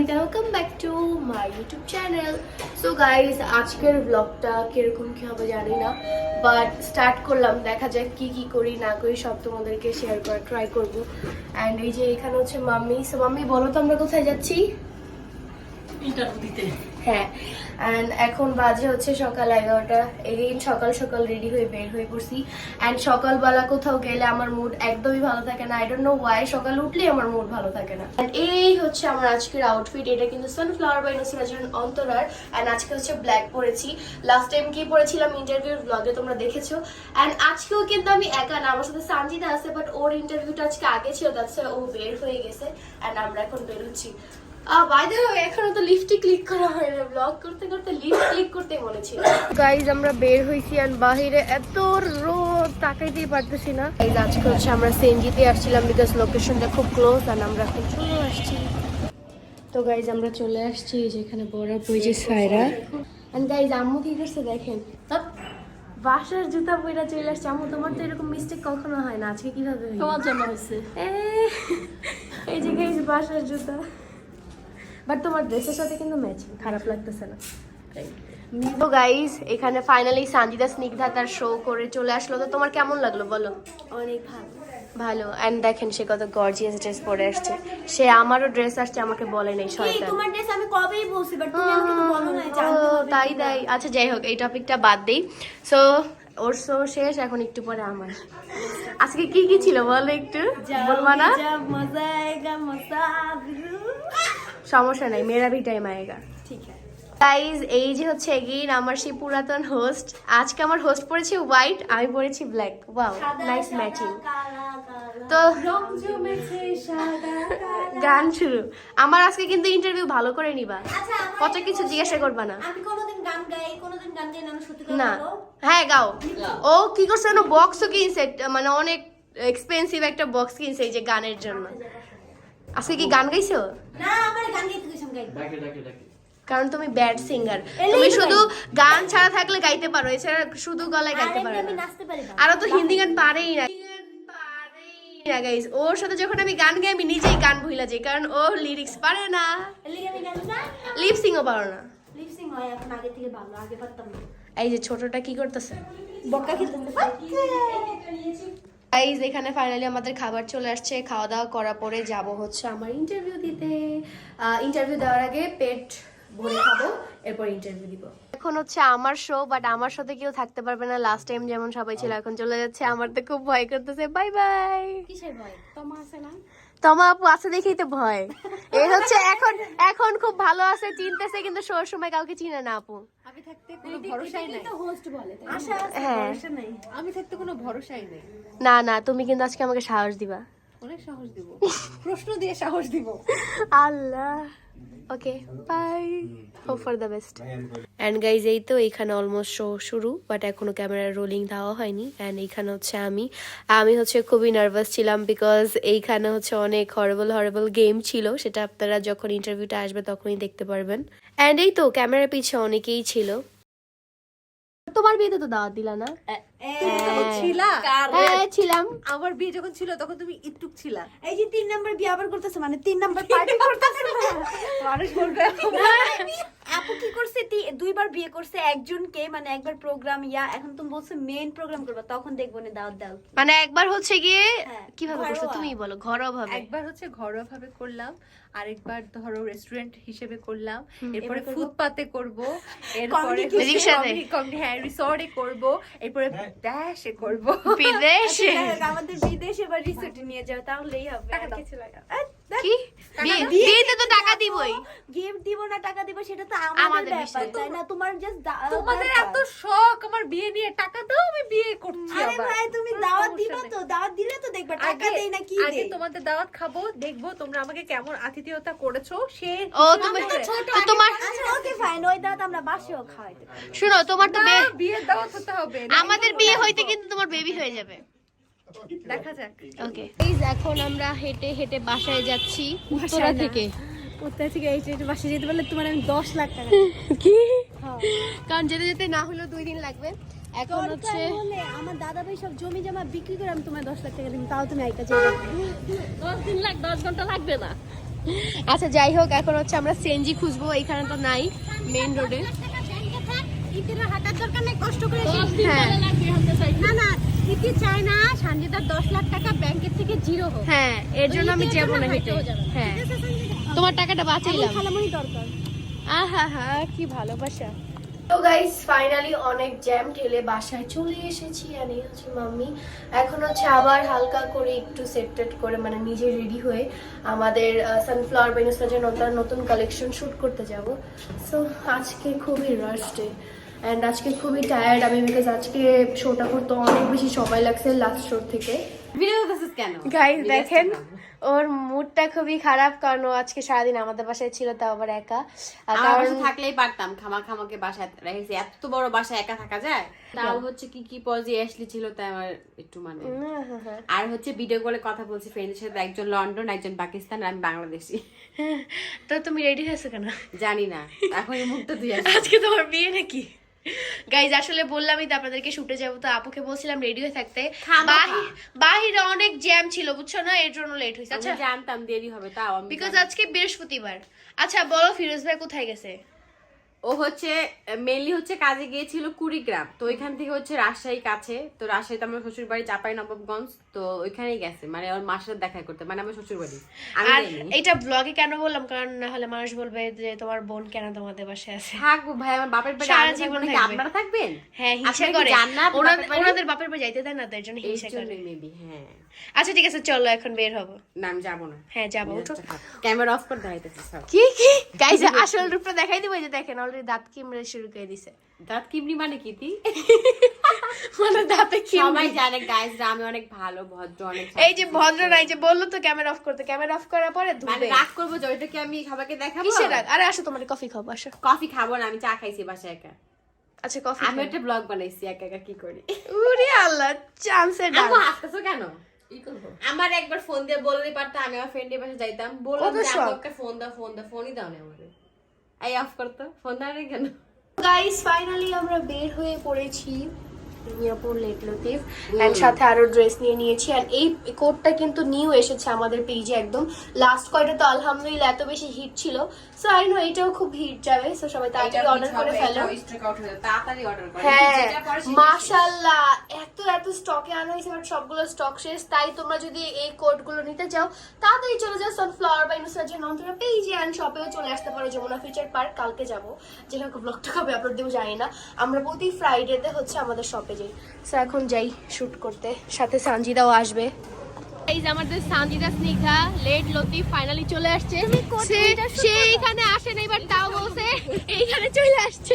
Anita welcome back to my YouTube channel so guys আজকের ব্লগটা কীরকম কি হবে জানি না বাট স্টার্ট করলাম, দেখা যাক কি কি করি, না করি সব তোমাদেরকে শেয়ার করার ট্রাই করব। অ্যান্ড এই যে এখানে হচ্ছে মাম্মি সো মাম্মি, বলো তো আমরা কোথায় যাচ্ছি? ইন্টারভিউ দিতে। হ্যাঁ অ্যান্ড এখন বাজে হচ্ছে সকাল এগারোটা। এগেইন সকাল সকাল রেডি হয়ে বের হয়ে পড়ছি। অ্যান্ড সকালবেলা কোথাও গেলে আমার মুড একদমই ভালো থাকে না। আই ডোন্ট নো ওয়াই সকাল উঠলেই আমার মুড ভালো থাকে না। And এই হচ্ছে আমার আজকের আউটফিট এটা কিন্তু সানফ্লাওয়ার বাই নুসরাজন অন্তরার। অ্যান্ড আজকে হচ্ছে ব্ল্যাক পরেছি। লাস্ট টাইম কি পরেছিলাম ইন্টারভিউর ব্লগে তোমরা দেখেছ? অ্যান্ড আজকেও কিন্তু আমি একা না। আমার সাথে সানজিদা আছে বাট ওর ইন্টারভিউটা আজকে আগে ছিল। দ্যাটস ও বের হয়ে গেছে। অ্যান্ড আমরা এখন বের হচ্ছি বাই দ্য ওয়ে এখনও তো লিফটে ক্লিক করা করতে করতে লিফট ক্লিক করতে গাইজ আমরা বের আর বাহিরে এত রোদ তাকাইতেই পারতেছি না। গাইজ আজকে হচ্ছে আমরা সেনজিতে আসছিলাম বিকজ লোকেশনটা খুব ক্লোজ আর আমরা এখন চলে আসছি। তো গাইজ আমরা চলে আসছি যেখানে বড় সাইরা গাইজ আম্মু কি করছে দেখেন? বাসার জুতা পইরা চলে আসছে। আম্মু তোমার তো এরকম মিস্টেক কখনো হয় না। আজকে কীভাবে? তোমার জন্য হয়েছে এই যে গাইজ বাসার জুতা। বাট তোমার ড্রেসের সাথে কিন্তু ম্যাচ খারাপ লাগতেছে না। তো গাইজ এখানে ফাইনালি সানজিদা স্নিগ্ধা তার শো করে চলে আসলো। তো তোমার কেমন লাগল বলো? অনেক ভালো। ভালো। অ্যান্ড দেখেন সে কত গর্জিয়াস ড্রেস পরে আসছে। সে আমারও ড্রেস আসছে আমাকে বলে নাই শয়তান তোমার ড্রেস আমি কবেই বলছি বাট তুমি আমাকে তো বলো না জানতে ও, হবে তাই তাই। আচ্ছা যাই হোক এই টপিকটা বাদ দেই। সো ওর শো শেষ এখন একটু পরে আমার। আজকে কি কি ছিল বলো একটু? বলবা না? মজা আয়েগা মজা আবরু। সমস্যা নাই মেরা ভি টাইম আয়েগা। ঠিক আছে। গাইজ এই যে হচ্ছে এগেইন আমার সেই পুরাতন হোস্ট আজকে আমার হোস্ট পড়েছে হোয়াইট আমি পড়েছি ব্ল্যাক ওয়াও নাইস ম্যাচিং। তো। গান শুরু। আমার আজকে কিন্তু ইন্টারভিউ ভালো করে নিবা। আচ্ছা, কত কিছু জিজ্ঞাসা করবা না। না। হ্যাঁ গাও। ও কি করছে বক্সও কিনছে মানে অনেক এক্সপেন্সিভ একটা বক্স কিনছে এই যে গানের জন্য। আজকে কি গান গাইছো? না আমার গান গাইতে গেছি আমি গাই ডাকে ডাকে ডাকে। কারণ তুমি ব্যাড সিঙ্গার তুমি শুধু গান ছাড়া থাকলে গাইতে পারো এছাড়া শুধু গলায় গাইতে পারো আমি না। নাচতে পারি না। আরও তো হিন্দি গান পারেই না। না গাইস ওর সাথে যখন আমি গান গাই আমি নিজেই গান ভুলে যাই কারণ ও লিরিক্স পারে না। আমি গান না লিপ সিংও পারো না। লিপসিং হয় এখন আগে থেকে ভালো আগে পারতাম না। এই যে ছোটটা কি করতেছে? বক্কা খেলতে গাইজ এখানে ফাইনালি আমাদের খাবার চলে আসছে। খাওয়া দাওয়া করার পরে যাব হচ্ছে আমার ইন্টারভিউ দিতে। ইন্টারভিউ দেওয়ার আগে পেট ভরে খাব এরপর ইন্টারভিউ দিব। এখন হচ্ছে আমার শো বাট আমার সাথে কেউ থাকতে পারবে না। লাস্ট টাইম যেমন সবাই ছিল এখন চলে যাচ্ছে। আমার তো খুব ভয় করতেছে। বাই বাই কিসের ভয়? তোমার আছে না? তোমা আপু আছে দেখেই তো ভয়। এই হচ্ছে এখন এখন খুব ভালো আছে চিনতেছে কিন্তু শোর সময় কাউকে চিনে না আপু। আমি থাকতে কোনো ভরসাই নাই। তো হোস্ট বলে আশা আছে হ্যাঁ। ভরসা নাই। আমি থাকতে কোনো ভরসাই নাই। না না তুমি কিন্তু আজকে আমাকে সাহস দিবা। অনেক সাহস দিব। প্রশ্ন দিয়ে সাহস দিব। Allah. Okay bye hope for the best and guys এই তো এখানে অলমোস্ট শো শুরু বাট এখনও ক্যামেরা রোলিং দেওয়া হয়নি। অ্যান্ড এইখানে হচ্ছে আমি। আমি হচ্ছে খুবই নার্ভাস ছিলাম বিকজ এইখানে হচ্ছে অনেক হরেবল হরেবল গেম ছিল। সেটা আপনারা যখন ইন্টারভিউটা আসবে তখনই দেখতে পারবেন। অ্যান্ড এই তো ক্যামেরার পিছে অনেকেই ছিল। তোমার বিয়েতে তো দাওয়াত দিলা না? ছিলা। ছিলাম। আমার বিয়ে যখন ছিল তখন তুমি ইটুক ছিলা। এই যে তিন নাম্বার বিয়ে আবার করতেছে মানে তিন নাম্বার পার্টি করতেছে মানুষ বলবে আপু কি করছে? তি- দুইবার বিয়ে করছে একজনকে মানে একবার প্রোগ্রাম ইয়া এখন তুমি বলছো মেইন প্রোগ্রাম করবা তখন দেখব না দাওয়াত দাও। মানে একবার হচ্ছে গিয়ে হ্যাঁ, কীভাবে করছ? ঘরোয়া। তুমি বলো ঘরোয়া ভাবে একবার হচ্ছে ঘরোয়া ভাবে করলাম আরেকবার ধরো রেস্টুরেন্ট হিসেবে করলাম এরপরে ফুটপাতে করব এরপরে Comedy রিক্সাতে। হ্যাঁ রিসর্টে করব এরপরে ড্যাশে করব। বিদেশে যাই হোক, আমাদের বিদেশে বা রিসোর্টে নিয়ে যাও তাহলেই হবে। আর কিছু লাগে না। আহ, দেখ, কি? বিয়েতে তো টাকা দিবই। গিফট দিব না টাকা দিব সেটা তো আমাদের আমাদের ব্যাপার তাই না? তোমার জাস্ট তোমাদের এত শখ আমার বিয়ে নিয়ে টাকা দাও আমি বিয়ে করছি আরে ভাই তুমি দাওয়াত দিবা তো দাওয়াত দিলে তো দেখবা টাকা দেই না কি আগে তোমাদের দাওয়াত খাব দেখব তোমরা আমাকে কেমন আতিথেয়তা করেছ সে ও তুমি তো তোমার আচ্ছা ওকে ফাইন ওই দাওয়াত আমরা বাসেও খাওয়াইতে পারি। শুনো তোমার তো বিয়ের দাওয়াত হতে হবে আমাদের বিয়ে হইতে কিন্তু তোমার বেবি হয়ে যাবে। দেখা যাক। ওকে এই এখন আমরা হেঁটে হেঁটে বাসায় যাচ্ছি উত্তরা থেকে। কোথা থেকে এই ট্রেনে বাসে যেতে পারলে তোমার আমি দশ লাখ টাকা কি? হ্যাঁ। কারণ যেতে যেতে না হলেও দুই দিন লাগবে। এখন হচ্ছে আমার দাদা ভাই সব জমি জমা বিক্রি করে আমি তোমার দশ লাখ টাকা দিই তাও তুমি একটা চাই দশ দিন লাগ দশ ঘণ্টা লাগবে না। আচ্ছা যাই হোক এখন হচ্ছে আমরা সেনজি খুঁজবো এখানে তো নাই মেইন রোডে ইতিরা হাঁটার দরকার নেই কষ্ট করে হ্যাঁ না না ইতি চায় না সঞ্জিতার দশ লাখ টাকা ব্যাংকের থেকে জিরো হোক। হ্যাঁ এর জন্য আমি যাব না হেঁটে। হ্যাঁ। তোমার টাকাটা বাঁচাইলাম খালামণি দরকার। আহা হা কি ভালোবাসা। তো গাইস ফাইনালি অনেক জ্যাম ঠেলে বাসায় চলে এসেছি আর এই হচ্ছে মাম্মি। এখন হচ্ছে আবার হালকা করে একটু সেট টেট করে মানে নিজে রেডি হয়ে আমাদের সানফ্লাওয়ার বেনুসরা যে নতুন নতুন কালেকশন শুট করতে যাব। সো আজকে খুবই রাশ ডে অ্যান্ড আজকে খুবই টায়ার্ড আমি বিকজ আজকে শোটা করতে অনেক বেশি সময় লাগছে লাস্ট শো থেকে। গাইস দেখেন ওর মুডটা খুবই খারাপ কারণ ও আজকে সারাদিন আমাদের বাসায় ছিল তাও আবার একা। আর কারণ থাকলেই পারতাম খামা খামাকে বাসায় রেখেছি। এত বড় বাসায় একা থাকা যায়? তাও হচ্ছে কি কি পজি অ্যাশলি ছিল তাই আমার একটু মানে হ্যাঁ, হ্যাঁ, হ্যাঁ। আর হচ্ছে ভিডিও কলে কথা বলছি ফ্রেন্ডের সাথে একজন লন্ডন একজন পাকিস্তান আর আমি বাংলাদেশি তো তুমি রেডি হয়েছো কেন? জানি না এখন এই মুখটা দুই আসে আজকে তোমার বিয়ে নাকি? গাইজ আসলে বললামই তো আপনাদেরকে শুটে যাব তো আপুকে বলছিলাম রেডি হয়ে থাকতে। বাহিরে অনেক জ্যাম ছিল বুঝছ না? এর জন্য লেট হয়েছে। আচ্ছা জানতাম দেরি হবে তাও আমি বিকজ আজকে বৃহস্পতিবার। আচ্ছা বলো ফিরোজ ভাই কোথায় গেছে? ও হচ্ছে মেনলি হচ্ছে কাজে গিয়েছিল কুড়িগ্রাম তো ওইখান থেকে হচ্ছে রাজশাহী কাছে। তো রাজশাহীতে আমার শ্বশুর বাড়ি চাপাই নবাবগঞ্জ তো ওইখানেই গেছে। মানে ওর মার সাথে দেখা করতে। মানে আমার শ্বশুর বাড়ি আর। এইটা ব্লগে কেন বললাম? কারণ না হলে মানুষ বলবে যে তোমার বোন কেন তোমাদের বাসায় আছে? থাকব ভাই আমার বাপের বাড়ি সারা জীবন। আপনারা থাকবেন? হ্যাঁ হিংসা করে। জান ওনাদের বাপের বাড়ি? যাইতে দেয় না তার জন্য হিংসা করে। মেবি হ্যাঁ। আচ্ছা ঠিক আছে চলো এখন বের হব। না আমি যাব না। হ্যাঁ যাব উঠো। ক্যামেরা অফ করে দেখাইতেছি কি কি? আসল রূপটা দেখাই দিব যে দেখেন অলরেডি দাঁত কিমড়ে শুরু করে দিছে। দাঁত কিমনি মানে কি তি? মানে দাঁতে সবাই কিমড়ে। জানে গাইস আমি অনেক ভালো ভদ্র অনেক এই যে ভদ্র নাই যে বলল তো ক্যামেরা অফ করতে ক্যামেরা অফ করার পরে মানে রাগ করব যে ওইটা কি আমি সবাইকে দেখাবো? কিসে রাখ আরে আসো তোমার কফি খাব আসো। কফি খাব না আমি চা খাইছি বাসায় একা। আচ্ছা কফি আমি একটা ব্লগ বানাইছি একা একা কি করি? উরে আল্লাহ চান্সের ডাল আমু হাসতেছো কেন? আমার একবার ফোন দিয়ে বললেই পারতাম আমি আমার ফ্রেন্ডের বাসায় যাইতাম। বললাম যে শখ। আমাকে ফোন দাও ফোন দাও ফোনই দাও না আমাকে এই অফ করতো ফোন দাও কেন? গাইস ফাইনালি আমরা বের হয়ে পড়েছি। মিয়াপুর এন্ড সাথে আরও ড্রেস নিয়ে নিয়েছি। আর এই কোটটা কিন্তু নিউ এসেছে আমাদের পেজে একদম। লাস্ট কয়টা তো আলহামদুলিল্লাহ এত বেশি হিট ছিল। সো আই নো এটাও খুব হিট যাবে। সো সবাই তাড়াতাড়ি অর্ডার করে ফেলো। হ্যাঁ মাশাল্লাহ এত এত স্টকে আনা হয়েছে বাট সবগুলো স্টক শেষ। তাই তোমরা যদি এই কোডগুলো নিতে চাও তাড়াতাড়ি চলে যাও সানফ্লাওয়ার বা ইনুসার্জেন নন্তরা পেজে অ্যান্ড শপেও চলে আসতে পারো যমুনা ফিউচার পার্ক কালকে যাব। যেটা ব্লগটা কবে আপলোড দেবো জানি না। আমরা প্রতি ফ্রাইডেতে হচ্ছে আমাদের শপে যাই সো এখন যাই শুট করতে। সাথে সানজিদাও আসবে। এই যে আমাদের সানজিদা স্নিগ্ধা লেট লতিফ ফাইনালি চলে আসছে। সে- এইখানে আসে না এবার তাও বলছে এইখানে চলে আসছে।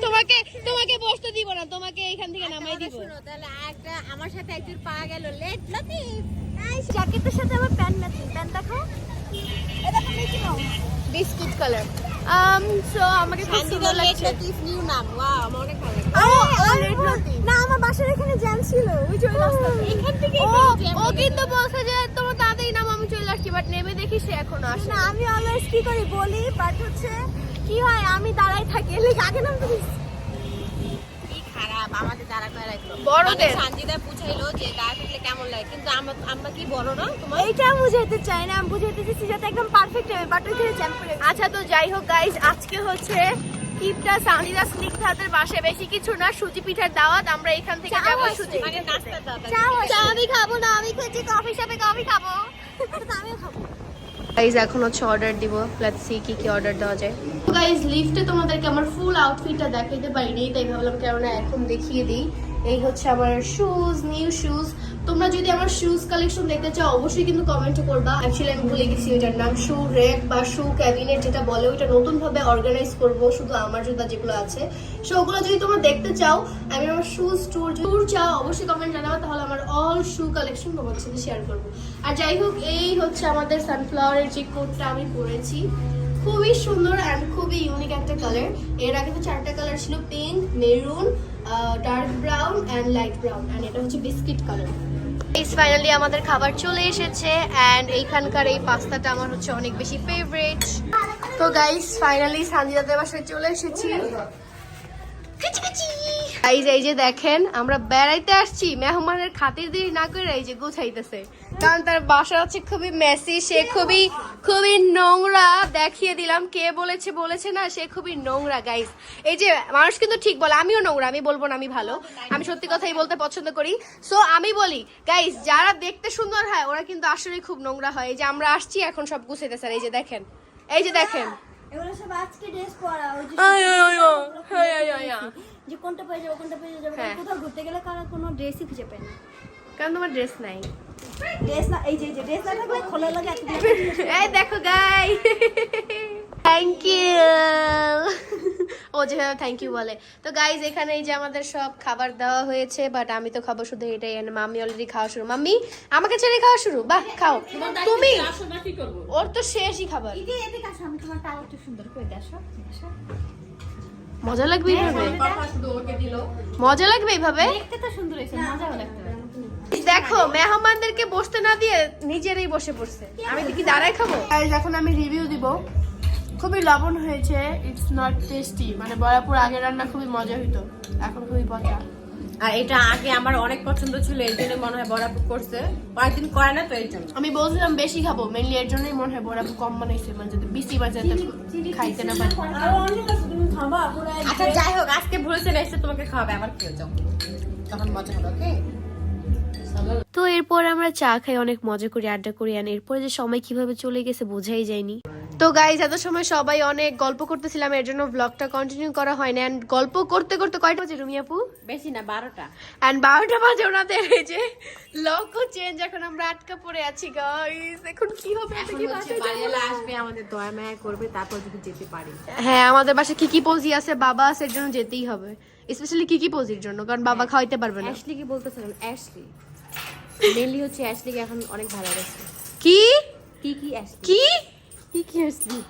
তোমাকে তোমাকে বসতে দিব না তোমাকে এইখান থেকে নামাই দিব। তাহলে একটা আমার সাথে একজন পাওয়া গেল লেট লতিফ। জ্যাকেটের সাথে আমার প্যান্ট ম্যাচিং প্যান্ট দেখাও এটা তো Mickey Mouse biscuit colour. So আমাকে খুব সুন্দর লাগছে। নিউ নাম ওয়াও আমার অনেক ভালো না আমার বাসার এখানে জ্যাম ছিল ওই চলে রাস্তা এখান থেকে ও কিন্তু বলছে যে তোমার তাড়াতাড়ি নাম আমি চলে আসছি বাট নেমে দেখি সে এখনও আসে না আমি অলওয়েজ কি করি বলি বাট হচ্ছে কি হয় আমি দাঁড়াই থাকি আগে নামতে দিস। কি খারাপ আমাদের দাঁড়া করে রাখল বড়দের। সঞ্জিদা বুঝাইলো যে দাঁড়া থাকলে কেমন লাগে? কিন্তু আমরা আমরা কি বড় না তোমার? এইটা বুঝাইতে চাই না আমি বুঝাইতে চাইছি যাতে একদম পারফেক্ট হবে বাট ওইখানে আচ্ছা তো যাই হোক গাইজ আজকে হচ্ছে কিপটা সানিদা স্নিগ্ধাদের বাসে বেশি কিছু না সুজি পিঠার দাওয়াত আমরা এখান থেকে যাব সুজি মানে নাস্তা দাও চা আমি খাব না আমি খুঁজছি কফি শপে কফি খাব। আমিও খাব। গাইজ এখন হচ্ছে অর্ডার দিব। লেটস সি কি কি অর্ডার দেওয়া যায়। গাইজ লিফটে তোমাদেরকে আমার ফুল আউটফিটটা দেখাইতে পারিনি, তাই ভাবলাম কেননা এখন দেখিয়ে দিই। এই হচ্ছে আমার শুজ নিউ শুজ তোমরা যদি আমার শুজ কালেকশন দেখতে চাও, অবশ্যই কিন্তু কমেন্ট করবা। অ্যাকচুয়ালি আমি ভুলে গেছি ওইটার নাম। শু রেক বা শু ক্যাবিনেট যেটা বলে, ওইটা নতুন ভাবে অর্গানাইজ করব শুধু আমার জুতা যেগুলো আছে। সো ওগুলো যদি তোমরা দেখতে চাও, আমি আমার শুজ ট্যুর ট্যুর চাও, অবশ্যই কমেন্ট জানাব, তাহলে আমার অল শু কালেকশন তোমাদের সাথে শেয়ার করব। আর যাই হোক, এই হচ্ছে আমাদের সানফ্লাওয়ারের যে কোটটা আমি পরেছি। খুবই সুন্দর অ্যান্ড খুবই ইউনিক একটা কালারের আগে তো চারটা কালার ছিল pink maroon dark brown and light brown and এটা হচ্ছে বিস্কিট কালার ফাইনালি আমাদের খাবার চলে এসেছে অ্যান্ড এইখানকার এই পাস্তাটা আমার হচ্ছে অনেক বেশি ফেভারিট তো গাইস ফাইনালি সানজিদাদের বাসায় চলে এসেছি। কিচি কাচি! এই যে এই যে দেখেন আমরা বেড়াইতে আসছি। মেহমানের খাতির দিই না করে এই যে গুছাইতেছে। কারণ তার বাসা হচ্ছে খুবই মেসি সে খুবই খুবই নোংরা। দেখিয়ে দিলাম কে বলেছে বলেছে না সে খুবই নোংরা গাইস এই যে মানুষ কিন্তু ঠিক বলে আমিও নোংরা আমি বলব না আমি ভালো। আমি সত্যি কথাই বলতে পছন্দ করি। সো আমি বলি গাইস যারা দেখতে সুন্দর হয় ওরা কিন্তু আসলে খুব নোংরা হয়। এই যে আমরা আসছি এখন সব গুছাইতেছে। এই যে দেখেন এই যে দেখেন। এগুলো সব আজকে ড্রেস পরা ওই যে যে কোনটা পেয়ে যাব কোনটা পেয়ে যাব হ্যাঁ। কোথাও ঘুরতে গেলে কারও কোনো ড্রেসই খুঁজে পাই না। কারণ তোমার ড্রেস নাই। ড্রেস না এই যে যে ড্রেস না থাকলে খোলা লাগে এই দেখো গাই থ্যাংক ইউ ও যেভাবে থ্যাংক ইউ বলে। তো গাইজ এখানে এই যে আমাদের সব খাবার দেওয়া হয়েছে বাট আমি তো খাব শুধু এটাই and মাম্মি অলরেডি খাওয়া শুরু। মাম্মি আমাকে ছেড়ে খাওয়া শুরু? বাহ খাও। তুমি? আসো না কি করব? ওর তো শেষই খাবার। মজা লাগবে এইভাবে? মজা লাগবে এইভাবে? দেখতে তো সুন্দর হয়েছে মজাও লাগতে পারে দেখো মেহমানদেরকে বসতে না দিয়ে নিজেরাই বসে পড়ছে। আমি কি দাঁড়ায় খাব। এখন আমি রিভিউ দিব। খুবই লবণ হয়েছে ইটস নট টেস্টি মানে বরাপুর আগে রান্না খুবই মজা হইতো এখন খুবই পচা। আর এটা আগে আমার অনেক পছন্দ ছিল এর জন্য মনে হয় বরাবর করছে। কয়েকদিন করে না তো এর জন্য। আমি বলছিলাম বেশি খাব মেনলি এর জন্যই মনে হয় বরাপুর কম বানাইছে মানে যদি বেশি বাজাতে খাইতে না পারি। আচ্ছা যাই হোক আজকে ভুলেছে এসে তোমাকে খাওয়াবে আবার খেয়ে যাও। তখন মজা হবে ওকে? তো এরপর আমরা চা খাই অনেক মজা করি আড্ডা করি আর এরপরে যে সময় কীভাবে চলে গেছে বোঝাই যায়নি। তো গাইজ এত সময় সবাই অনেক গল্প করতেছিলাম এর জন্য ব্লগটা কন্টিনিউ করা হয় না অ্যান্ড গল্প করতে করতে কয়টা বাজে রুমি আপু? বেশি না বারোটা। অ্যান্ড বারোটা বাজে ওনাদের এই যে লক্ষ্য চেঞ্জ এখন আমরা আটকা পড়ে আছি গাইজ এখন কি হবে আসবে আমাদের দয়া মায়া করবে তারপর যদি যেতে পারি। হ্যাঁ আমাদের বাসায় কি কি পজি আছে বাবা আছে এর জন্য যেতেই হবে। স্পেশালি কি কি পজির জন্য কারণ বাবা খাওয়াইতে পারবে না। অ্যাশলি কি বলতেছিলাম? অ্যাশলি মেনলি হচ্ছে অ্যাশলিকে এখন অনেক ভালো লাগছে কি? কি কি অ্যাশলি কি? কি কি অ্যাশলি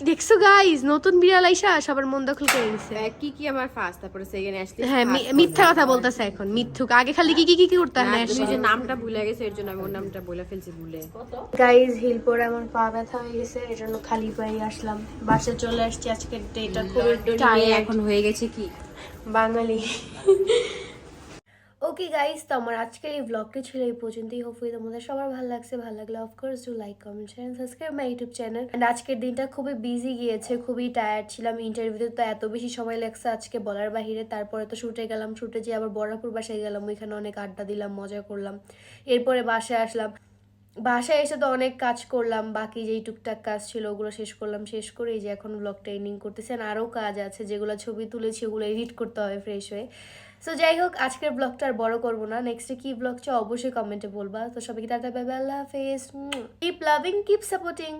দেখছ গাইজ নতুন বিড়াল আইসা সবার মন দখল করে নিছে। কি কি আমার ফার্স্ট তারপরে সেকেন্ড অ্যাশলি হ্যাঁ মি- মিথ্যা কথা বলতেছে এখন মিথ্যুক। আগে খালি কি কি কি কি করতে না, হয় তুমি যে নামটা ভুলে গেছে এর জন্য আমি ওর নামটা বলে ফেলছি ভুলে। গাইজ হিল পরে আমার পা ব্যথা হয়ে গেছে এর জন্য খালি পায়ে আসলাম। বাসে চলে আসছি আজকে ডেটা খুবই মেয়ে টায়ার্ড এখন হয়ে গেছে কি? বাঙালি। ওকে গাইস তো আমার আজকের এই ব্লগটি ছিল এই পর্যন্তই। হোপফুলি তোমাদের সবার ভালো লাগছে, ভালো লাগলে of course do like comment share subscribe my YouTube channel and আজকের দিনটা খুবই বিজি গিয়েছে, খুবই টায়ার্ড ছিলাম। ইন্টারভিউতে তো এত বেশি সময় লাগছে আজকে বলার বাহিরে। তারপরে তো শুটে গেলাম শুটে যেয়ে আবার বড়াপুর বাসায় গেলাম, ওইখানে অনেক আড্ডা দিলাম, মজা করলাম। এরপরে বাসায় আসলাম। বাসায় এসে তো অনেক কাজ করলাম, বাকি যেই টুকটাক কাজ ছিল ওগুলো শেষ করলাম, শেষ করে এই যে এখন ব্লগটা এন্ডিং করতেছেন আরও কাজ আছে, যেগুলো ছবি তুলেছি, ওগুলো এডিট করতে হবে ফ্রেশ হয়ে। সো যাই হোক, আজকের ব্লগটা আর বড় করব না। নেক্সটে কি ব্লগ চাও অবশ্যই কমেন্টে বলবা। তো সবাইকে টাটা বাই আল্লাহ হাফেজ। Keep loving keep supporting